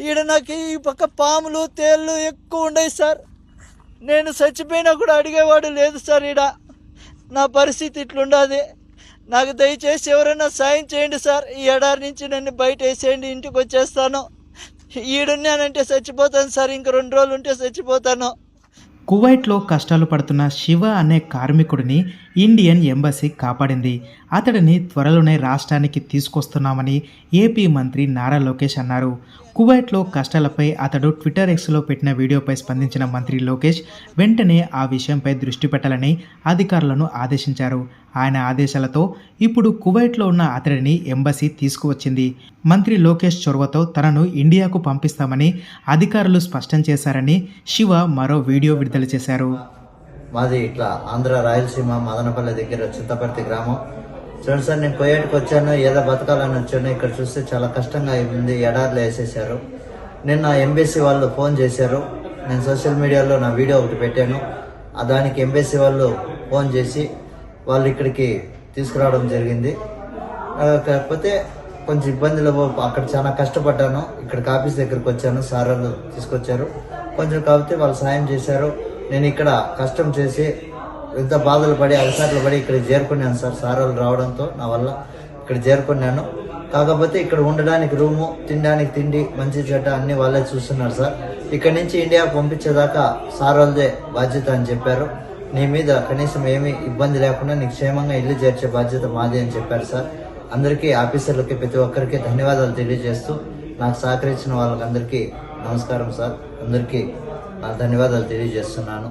ఈడ నాకు ఈ పక్క పాములు తేళ్ళు ఎక్కువ ఉన్నాయి సార్. నేను చచ్చిపోయినా కూడా అడిగేవాడు లేదు సార్ ఈడ. నా పరిస్థితి ఇట్లుండదు. నాకు దయచేసి ఎవరైనా సాయం చేయండి సార్. ఈ ఎడారి నుంచి నన్ను బయట వేసేయండి ఇంటికి వచ్చేస్తాను. ఈడున్నానంటే చచ్చిపోతాను సార్. ఇంక రెండు రోజులు ఉంటే చచ్చిపోతాను. కువైట్లో కష్టాలు పడుతున్న శివ అనే కార్మికుడిని ఇండియన్ ఎంబసీ కాపాడింది. అతడిని త్వరలోనే రాష్ట్రానికి తీసుకొస్తున్నామని ఏపీ మంత్రి నారా లోకేష్ అన్నారు. కువైట్లో కష్టాలపై అతడు ట్విట్టర్ ఎక్స్లో పెట్టిన వీడియోపై స్పందించిన మంత్రి లోకేష్ వెంటనే ఆ విషయంపై దృష్టి పెట్టాలని అధికారులను ఆదేశించారు. ఆయన ఆదేశాలతో ఇప్పుడు కువైట్లో ఉన్న అతడిని ఎంబసీ తీసుకువచ్చింది. మంత్రి లోకేష్ చొరవతో తనను ఇండియాకు పంపిస్తామని అధికారులు స్పష్టం చేశారని శివ మరో వీడియో విడుదల చేశారు. మాది ఇట్లా ఆంధ్ర రాయలసీమ మదనపల్లి దగ్గర చింతపర్తి గ్రామం. చూడండి సార్ నేను కోయేటికి వచ్చాను ఏదో బతకాలని వచ్చాను. ఇక్కడ చూస్తే చాలా కష్టంగా ఉంది ఎడార్లు వేసేసారు నిన్న ఎంబీసీ వాళ్ళు ఫోన్ చేశారు. నేను సోషల్ మీడియాలో నా వీడియో ఒకటి పెట్టాను. దానికి ఎంబీసీ వాళ్ళు ఫోన్ చేసి వాళ్ళు ఇక్కడికి తీసుకురావడం జరిగింది. కాకపోతే కొంచెం ఇబ్బందులు అక్కడ చాలా కష్టపడ్డాను. ఇక్కడికి ఆఫీస్ దగ్గరికి వచ్చాను సార్ వాళ్ళు తీసుకొచ్చారు. కొంచెం కాకపోతే వాళ్ళు సాయం చేశారు. నేను ఇక్కడ కష్టం చేసి ఎంత బాధలు పడి అలసాట్లు పడి ఇక్కడ చేరుకున్నాను సార్. సార్ వాళ్ళు రావడంతో నా వల్ల ఇక్కడ చేరుకున్నాను. కాకపోతే ఇక్కడ ఉండడానికి రూము తినడానికి తిండి మంచి చెడ్డ అన్ని వాళ్ళే చూస్తున్నారు సార్. ఇక్కడ నుంచి ఇండియా పంపించేదాకా సార్ వాళ్ళదే బాధ్యత అని చెప్పారు. నీ మీద కనీసం ఏమీ ఇబ్బంది లేకుండా నీకు క్షేమంగా ఇల్లు చేర్చే బాధ్యత మాది అని చెప్పారు సార్. అందరికీ ఆఫీసర్లకి ప్రతి ఒక్కరికి ధన్యవాదాలు తెలియజేస్తూ నాకు సహకరించిన వాళ్ళకందరికీ నమస్కారం సార్. అందరికీ ధన్యవాదాలు తెలియజేస్తున్నాను.